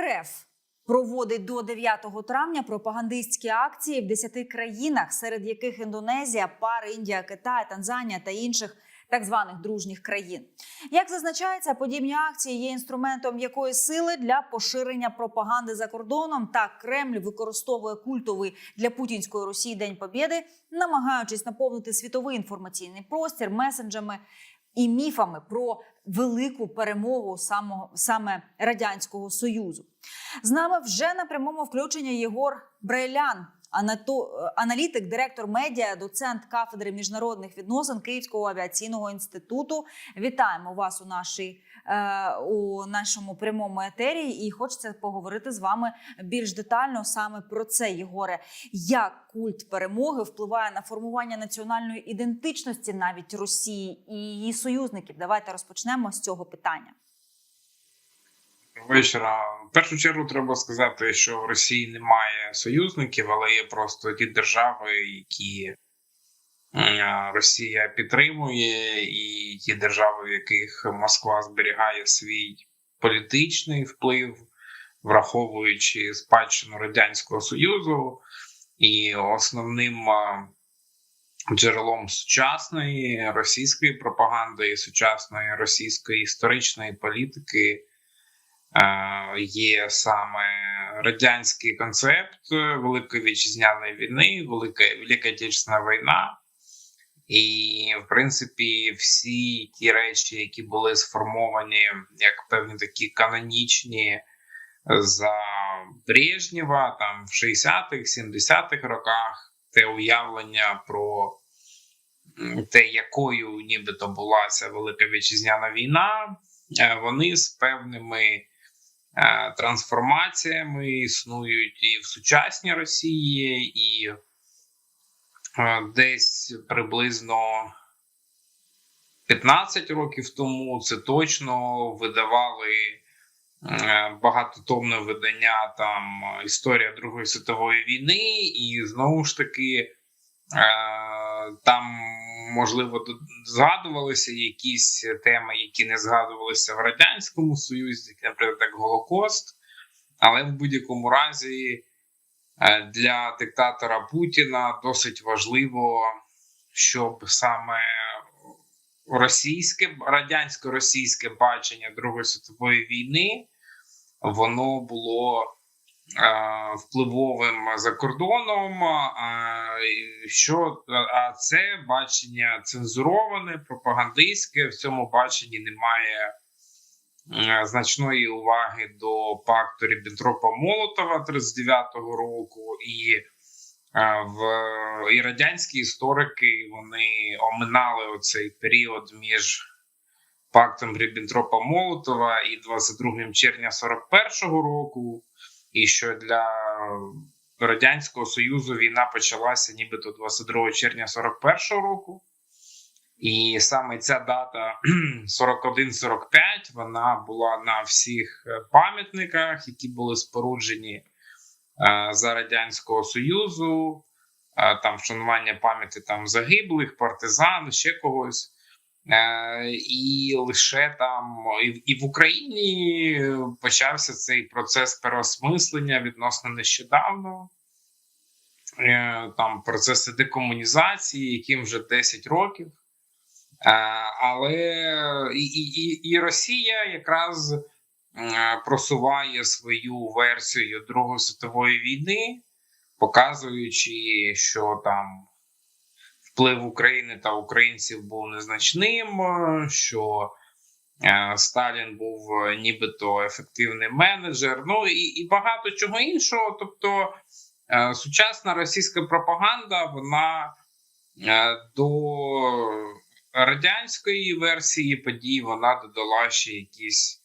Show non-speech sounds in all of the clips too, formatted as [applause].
РФ проводить до 9 травня пропагандистські акції в 10 країнах, серед яких Індонезія, ПАР, Індія, Китай, Танзанія та інших так званих дружніх країн. Як зазначається, подібні акції є інструментом якої сили для поширення пропаганди за кордоном. Так Кремль використовує культовий для путінської Росії День Побєди, намагаючись наповнити світовий інформаційний простір месенджами і міфами про велику перемогу самого саме радянського союзу. З нами вже на прямому включенні Єгор Брейлян, аналітик, директор медіа, доцент кафедри міжнародних відносин Київського авіаційного інституту. Вітаємо вас у нашій у нашому прямому етері. І хочеться поговорити з вами більш детально саме про це, Єгоре. Як культ перемоги впливає на формування національної ідентичності навіть Росії і її союзників? Давайте розпочнемо з цього питання. Вечора. В першу чергу треба сказати, що в Росії немає союзників, але є просто ті держави, які е, Росія підтримує, і ті держави, в яких Москва зберігає свій політичний вплив, враховуючи спадщину Радянського Союзу, і основним джерелом сучасної російської пропаганди і сучасної російської історичної політики. Є саме радянський концепт Великої вітчизняної війни, Велика Велика Отечественна війна. І, в принципі, всі ті речі, які були сформовані як певні такі канонічні за Брежнєва, там в 60-х, 70-х роках, те уявлення про те, якою нібито була ця Велика Вітчизняна війна, е, вони з певними е, трансформаціями існують і в сучасній Росії, і е, десь приблизно 15 років тому це точно видавали е, багатотомне видання там Історія Другої світової війни, і знову ж таки е, там можливо згадувалися якісь теми, які не згадувалися в радянському союзі, наприклад, як Голокост. Але в будь-якому разі для диктатора Путіна досить важливо, щоб саме російське радянсько-російське бачення Другої світової війни воно було е, впливовим за кордоном. А, що а це бачення цензуроване, пропагандистське. В цьому баченні немає е, значної уваги до пакту Ріббентропа Молотова 39-го року, і е, в і радянські історики вони оминали оцей період між пактом Ріббентропа Молотова і 22 червня 41-го року, і що для Радянського Союзу війна почалася нібито 22 червня 41-го року. І саме ця дата [clears throat] 41-45 вона була на всіх е, пам'ятниках, які були споруджені е, за Радянського Союзу, е, там вшанування пам'яті там загиблих, партизан, ще когось. І лише там і, в Україні почався цей процес переосмислення відносно нещодавно. Там процеси декомунізації, яким вже 10 років. Е, Але і, і, і, Росія якраз е, просуває свою версію Другої світової війни, показуючи, що там вплив України та українців був незначним, е, що Сталін був нібито ефективний менеджер, ну і, і багато чого іншого. Тобто сучасна російська пропаганда, вона до радянської версії подій вона додала ще якісь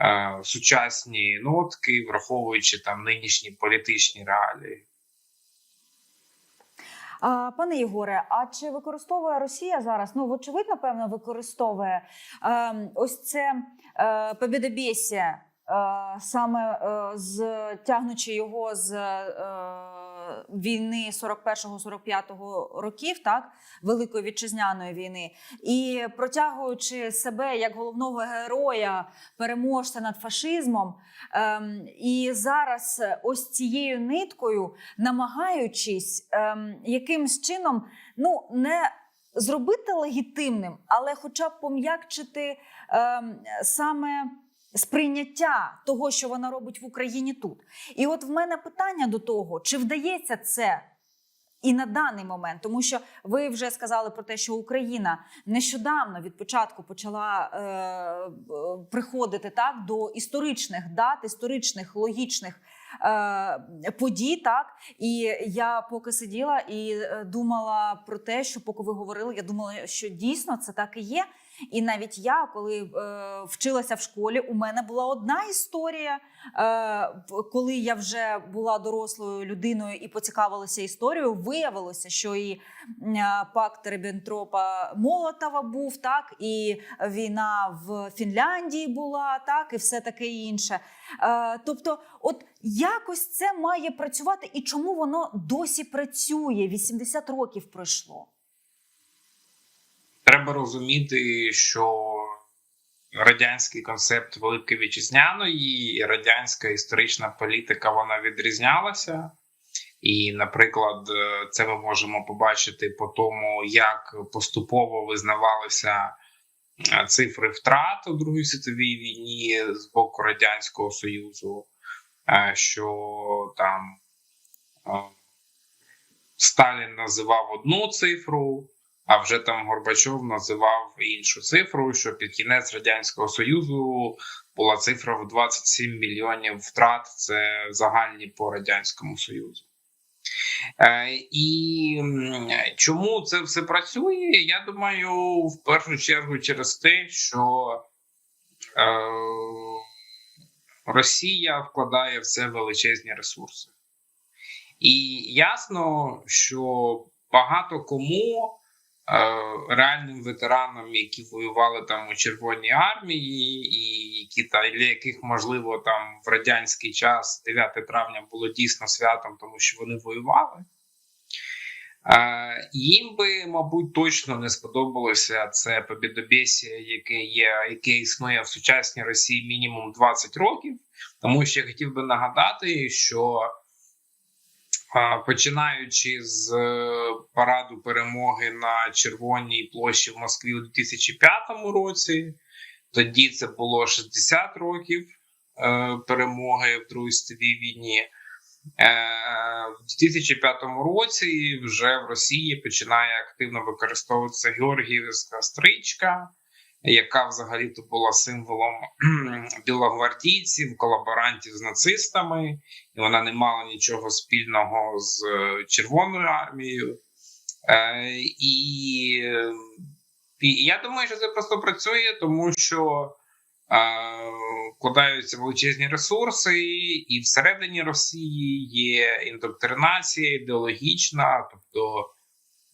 е, сучасні нотки, враховуючи там нинішні політичні реалії. Пане Єгоре, а чи використовує Росія зараз? Ну, вочевидь, напевно, використовує е, ось це е, побєдобєсія, е, саме е, з тягнучи його з е, війни 41-45 років, так великої вітчизняної війни, і протягуючи себе як головного героя, переможця над фашизмом, ем, і зараз ось цією ниткою, намагаючись ем, якимсь чином, ну не зробити легітимним, але хоча б пом'якчити ем, саме сприйняття того, що вона робить в Україні тут. І от в мене питання до того, чи вдається це і на даний момент, тому що ви вже сказали про те, що Україна нещодавно від початку почала е, е, приходити так до історичних дат, історичних логічних. е, Подій, так і я поки сиділа і е, думала про те, що поки ви говорили, я думала, що дійсно це так і є. І навіть я, коли е, вчилася в школі, у мене була одна історія. Е, коли я вже була дорослою людиною і поцікавилася історією, виявилося, що і е, пакт Ріббентропа Молотова був так, і війна в Фінляндії була так, і все таке інше. Е, тобто, от якось це має працювати, і чому воно досі працює? 80 років пройшло. Треба розуміти, що радянський концепт Великої Вітчизняної і радянська історична політика вона відрізнялася. І, наприклад, е, це ми можемо побачити по тому, як поступово визнавалися е, цифри втрат у Другій світовій війні з боку Радянського Союзу, е, що там Сталін називав одну цифру, а вже там Горбачов називав іншу цифру, що під кінець Радянського Союзу була цифра в 27 мільйонів втрат. Це загальні по Радянському Союзу. Е, і чому це все працює? Я думаю, в першу чергу через те, що е, Росія вкладає в це величезні ресурси. І ясно, що багато кому реальним ветеранам, які воювали там у Червоній армії, і які та для яких можливо там в радянський час 9 травня було дійсно святом, тому що вони воювали. Е, їм би, мабуть, точно не сподобалося це побідобєсія, яке є, яке існує в сучасній Росії мінімум 20 років. Тому що я хотів би нагадати, що починаючи з е, параду перемоги на Червоній площі в Москві у 2005 році, тоді це було 60 років е, перемоги в Другій світовій війні. Е, В 2005 році вже в Росії починає активно використовуватися Георгіївська стрічка, яка взагалі то була символом білогвардійців, колаборантів з нацистами, і вона не мала нічого спільного з е, Червоною армією. Е, і, і я думаю, що це просто працює, тому що е, вкладаються величезні ресурси, і всередині Росії є індоктринація ідеологічна, тобто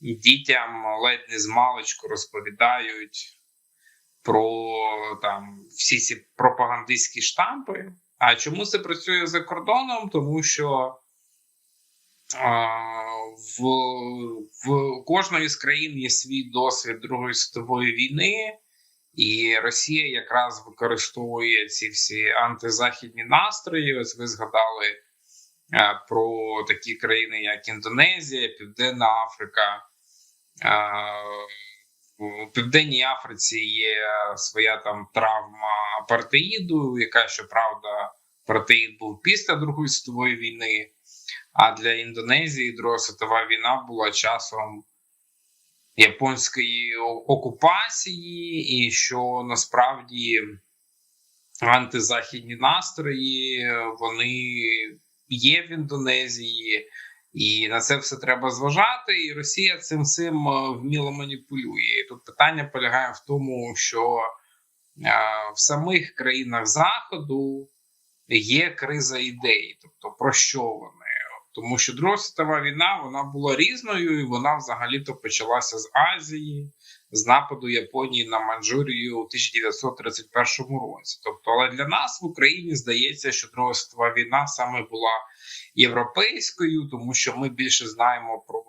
дітям ледь не з маличку розповідають про там всі ці пропагандистські штампи. А чому це працює за кордоном? Тому що а, в, в кожної з країн є свій досвід Другої світової війни, і Росія якраз використовує ці всі антизахідні настрої. Ось ви згадали а, про такі країни, як Індонезія, Південна Африка. А, у Південній Африці є своя там травма апартеїду, яка щоправда апартеїд був після Другої світової війни. А для Індонезії Друга світова війна була часом японської окупації, і що насправді антизахідні настрої вони є в Індонезії. І на це все треба зважати, і Росія цим всім е, вміло маніпулює. І тут питання полягає в тому, що е, в самих країнах Заходу є криза ідей, тобто про що вони? Тому що Друга світова війна вона була різною, і вона взагалі-то почалася з Азії, з нападу Японії на Манчжурію у 1931 році. Тобто, але для нас в Україні здається, що Друга світова війна саме була європейською, тому що ми більше знаємо про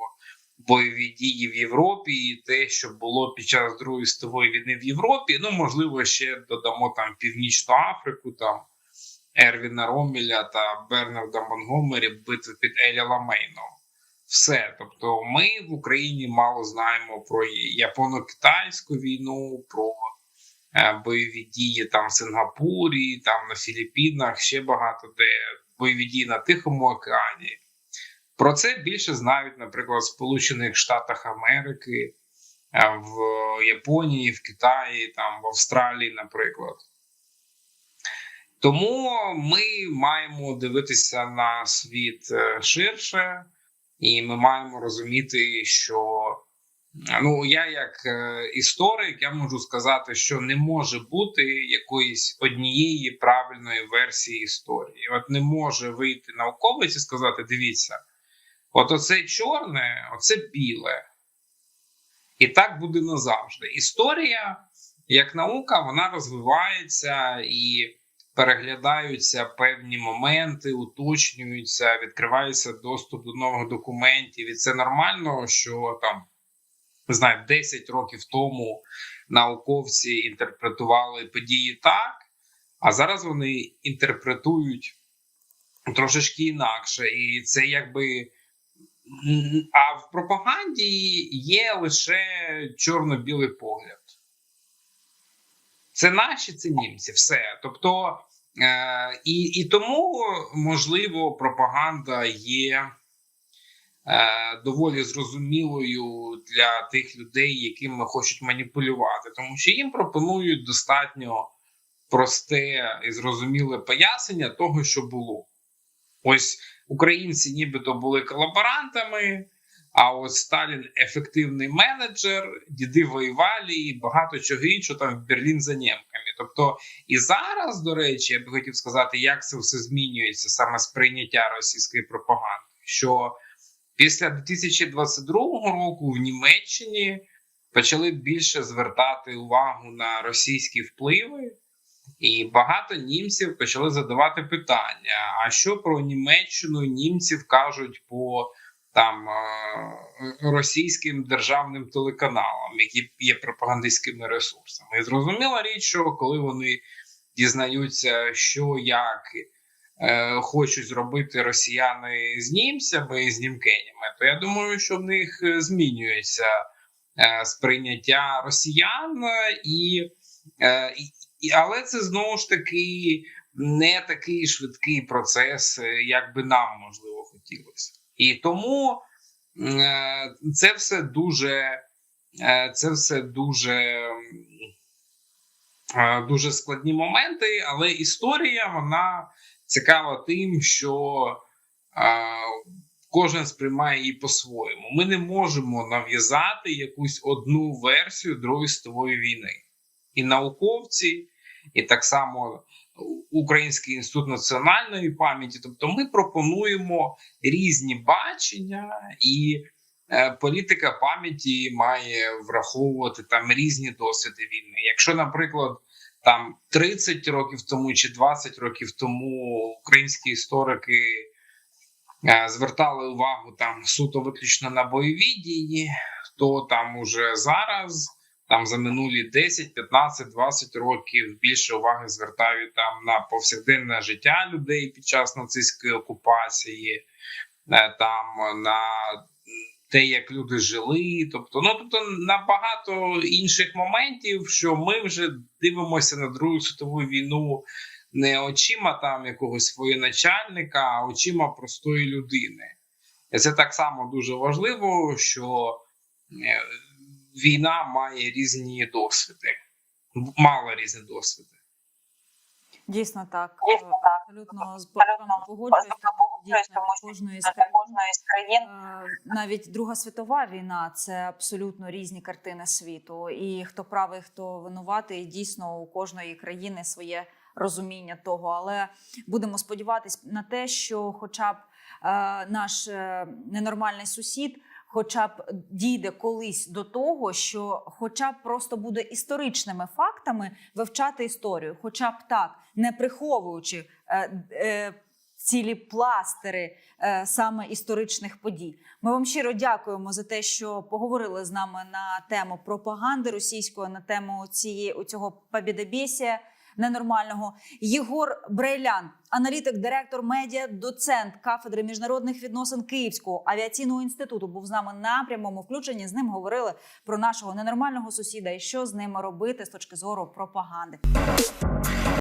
бойові дії в Європі і те, що було під час Другої світової війни в Європі. Ну можливо, ще додамо там Північну Африку, там Ервіна Ромеля та Бернарда Монгомері, битви під Еля Ламейном. Все, тобто, ми в Україні мало знаємо про японо-китайську війну, про е, бойові дії там в Сингапурі, там на Філіппінах, ще багато де бойові дії на Тихому океані. Про це більше знають, наприклад, в Сполучених Штатах Америки, е, в Японії, в Китаї, там в Австралії, наприклад. Тому ми маємо дивитися на світ е, ширше, і ми маємо розуміти, що ну я, як е, історик, я можу сказати, що не може бути якоїсь однієї правильної версії історії. От не може вийти науковець і сказати: дивіться, от оце чорне, оце біле. І так буде назавжди. Історія, як наука, вона розвивається і переглядаються певні моменти, уточнюються, відкривається доступ до нових документів. І це нормально, що там не знаю, 10 років тому науковці інтерпретували події так, а зараз вони інтерпретують трошечки інакше. І це якби. А в пропаганді є лише чорно-білий погляд. Це наші, це німці, все. Тобто, е, і, і тому, можливо, пропаганда є е, доволі зрозумілою для тих людей, якими хочуть маніпулювати, тому що їм пропонують достатньо просте і зрозуміле пояснення того, що було. Ось українці нібито були колаборантами. А от Сталін ефективний менеджер, діди воювали і багато чого іншого там в Берлін за нємками. Тобто і зараз, до речі, я би хотів сказати, як це все змінюється саме сприйняття російської пропаганди. Що після 2022 року в Німеччині почали більше звертати увагу на російські впливи, і багато німців почали задавати питання: а що про Німеччину німців кажуть по там е, російським державним телеканалам, які є пропагандистськими ресурсами. І зрозуміла річ, що коли вони дізнаються, що як е, хочуть зробити росіяни з німцями і з німкенями, то я думаю, що в них е, змінюється е, сприйняття росіян, і, е, але це знову ж таки не такий швидкий процес, е, як би нам можливо хотілося. І тому е, це все дуже, е, це все дуже, е, дуже складні моменти, але історія вона цікава тим, що кожен сприймає її по-своєму. Ми не можемо нав'язати якусь одну версію Другої світової війни. І науковці, і так само Український інститут національної пам'яті. Тобто, ми пропонуємо різні бачення, і е, політика пам'яті має враховувати там різні досвіди війни. Якщо, наприклад, там 30 років тому чи 20 років тому українські історики е, звертали увагу там суто виключно на бойові дії, то там уже зараз. Там за минулі 10, 15, 20 років більше уваги звертають там на повсякденне життя людей під час нацистської окупації, е, там на те, як люди жили. Тобто, ну тобто на багато інших моментів, що ми вже дивимося на Другу світову війну не очима там якогось воєначальника, а очима простої людини. Це так само дуже важливо, що. Війна має різні досвіди, мало різні досвіди. Дійсно так. Дійсно так. Абсолютно з погоджуюсь, тому що з країн кожної з країн Е, навіть Друга світова війна це абсолютно різні картини світу. І хто правий, хто винуватий, дійсно у кожної країни своє розуміння того. Але будемо сподіватись на те, що, хоча б е, наш е, ненормальний сусід. Хоча б дійде колись до того, що, хоча б просто буде історичними фактами вивчати історію, хоча б так, не приховуючи е, е, цілі пластери е, саме історичних подій. Ми вам щиро дякуємо за те, що поговорили з нами на тему пропаганди російської, на тему цієї цього побєдобєсія ненормального. Єгор Брейлян, аналітик, директор медіа, доцент кафедри міжнародних відносин Київського авіаційного інституту, був з нами на прямому включенні. З ним говорили про нашого ненормального сусіда і що з ними робити з точки зору пропаганди.